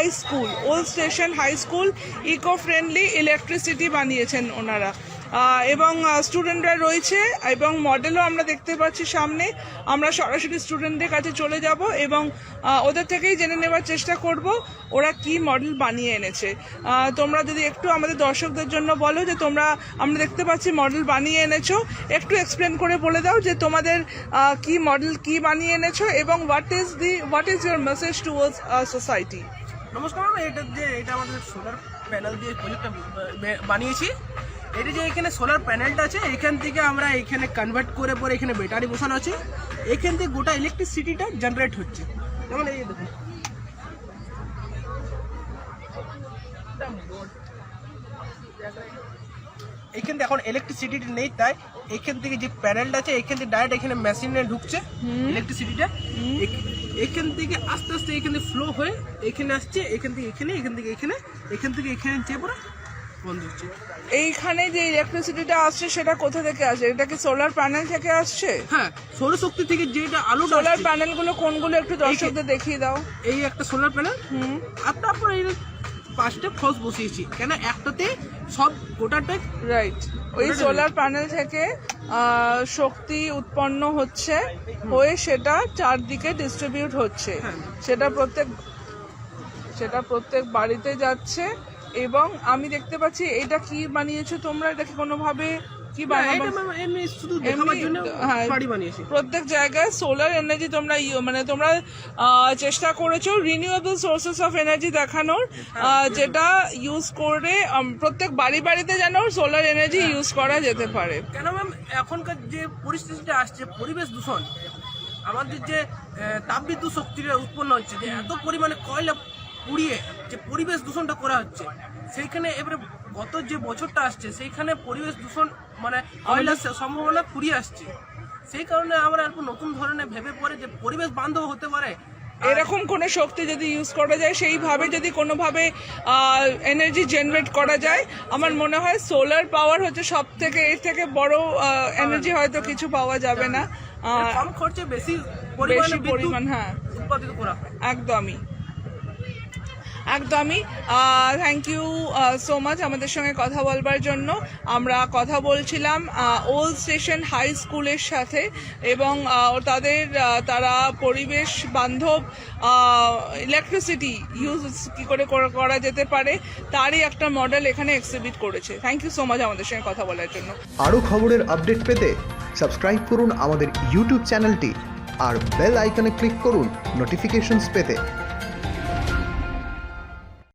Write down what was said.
High school old station high school eco friendly electricity বানিয়েছেন ওনারা। এবং স্টুডেন্টরা রয়েছে এবং মডেলও আমরা দেখতে পাচ্ছি সামনে। আমরা সরাসরি স্টুডেন্টদের কাছে চলে যাব এবং ওদের থেকেই জেনে নেওয়ার চেষ্টা করব ওরা কি মডেল বানিয়ে এনেছে। তোমরা যদি একটু আমাদের দর্শকদের জন্য বলো যে তোমরা, আমরা দেখতে পাচ্ছি মডেল বানিয়ে এনেছো। একটু এক্সপ্লেন করে বলে দাও যে তোমাদের কি মডেল কি বানিয়ে এনেছো এবং what is the what is your message towards society নমস্কার ম্যাম এটা যে, এটা আমাদের সোলার প্যানেল দিয়ে প্রজেক্টটা বানিয়েছি। এটি যে এখানে সোলার প্যানেলটা আছে, এখান থেকে আমরা এখানে কনভার্ট করে পরে এখানে ব্যাটারি বসানো আছে। এখান থেকে গোটা ইলেকট্রিসিটিটা জেনারেট হচ্ছে। যেমন এই দেখুন। এখান থেকে এখন ইলেকট্রিসিটি নেই তাই এখান থেকে যে প্যানেলটা আছে এখান থেকে ডাইরেক্ট এখানে মেশিনে ঢুকছে ইলেকট্রিসিটিটা এখান থেকে আস্তে আস্তে এখান থেকে ফ্লো হয়ে এখানে আসছে এখান থেকে এখানে এখান থেকে এখানে এখান থেকে এখানে যেয়ে পরে বন্ধ হচ্ছে। এইখানে যে ইলেকট্রিসিটিটা আসছে সেটা কোথা থেকে আসে এটা কি সোলার প্যানেল থেকে আসছে? হ্যাঁ সৌরশক্তি থেকে যেটা আলো সোলার প্যানেলগুলো কোনগুলো একটু দর্শকদের দেখিয়ে দাও। এই একটা সোলার প্যানেল হুম। আর তারপর পাঁচটা খোঁজ বসিয়েছি। কেন একটাতে সব গোটাটাই রাইট ওই সোলার প্যানেল থেকে শক্তি উৎপন্ন হচ্ছে হয়ে সেটা চারদিকে ডিস্ট্রিবিউট হচ্ছে। হ্যাঁ। সেটা প্রত্যেক সেটা প্রত্যেক বাড়িতে যাচ্ছে এবং আমি দেখতে পাচ্ছি এটা কি বানিয়েছো তোমরা? এটা কি কোনোভাবে কি না, বানাবো? এটা ম্যাম এমনি শুধু দেখাবার জন্য হ্যাঁ। বাড়ি বানিয়েছি। প্রত্যেক জায়গায় সোলার এনার্জি তোমরা মানে তোমরা চেষ্টা করেছ রিনিউয়েবল সোর্সেস অফ এনার্জি দেখানোর যেটা ইউজ করে প্রত্যেক বাড়ি বাড়িতে যেন সোলার এনার্জি ইউজ করা যেতে পারে। কেন ম্যাম এখনকার যে পরিস্থিতিটা আসছে পরিবেশ দূষণ আমাদের যে তাপবিদ্যুৎ শক্তিটা উৎপন্ন হচ্ছে যে এত পরিমাণে কয়লা পুড়িয়ে যে পরিবেশ দূষণটা করা হচ্ছে সেইখানে এবারে গত যে বছরটা আসছে সেইখানে পরিবেশ দূষণ মানে কয়লার সম্ভাবনা ফুরিয়ে আসছে। সেই কারণে আমরা একটু নতুন ধরনের ভেবে পড়ে যে পরিবেশ বান্ধব হতে পারে। এরকম কোনো শক্তি যদি ইউজ করা যায় সেইভাবে যদি কোনোভাবে এনার্জি জেনারেট করা যায় আমার মনে হয় সোলার পাওয়ার হচ্ছে সব থেকে এর থেকে বড় এনার্জি হয়তো কিছু পাওয়া যাবে না। কম খরচে বেশি পরিমাণে বেশি পরিমাণ হ্যাঁ। উৎপাদিত করা একদমই। একদমই। থ্যাংক ইউ সো মাচ আমাদের সঙ্গে কথা বলবার জন্য। আমরা কথা বলছিলাম ওল্ড স্টেশন হাই স্কুলের সাথে এবং তাদের তারা পরিবেশ বান্ধব ইলেকট্রিসিটি ইউজ কী করে করা- যেতে পারে, তারই একটা মডেল এখানে এক্সিবিট করেছে। থ্যাংক ইউ সো মাচ আমাদের সঙ্গে কথা বলার জন্য। আরও খবরের আপডেট পেতে সাবস্ক্রাইব করুন আমাদের ইউটিউব চ্যানেলটি আর বেল আইকনে ক্লিক করুন নোটিফিকেশনস পেতে।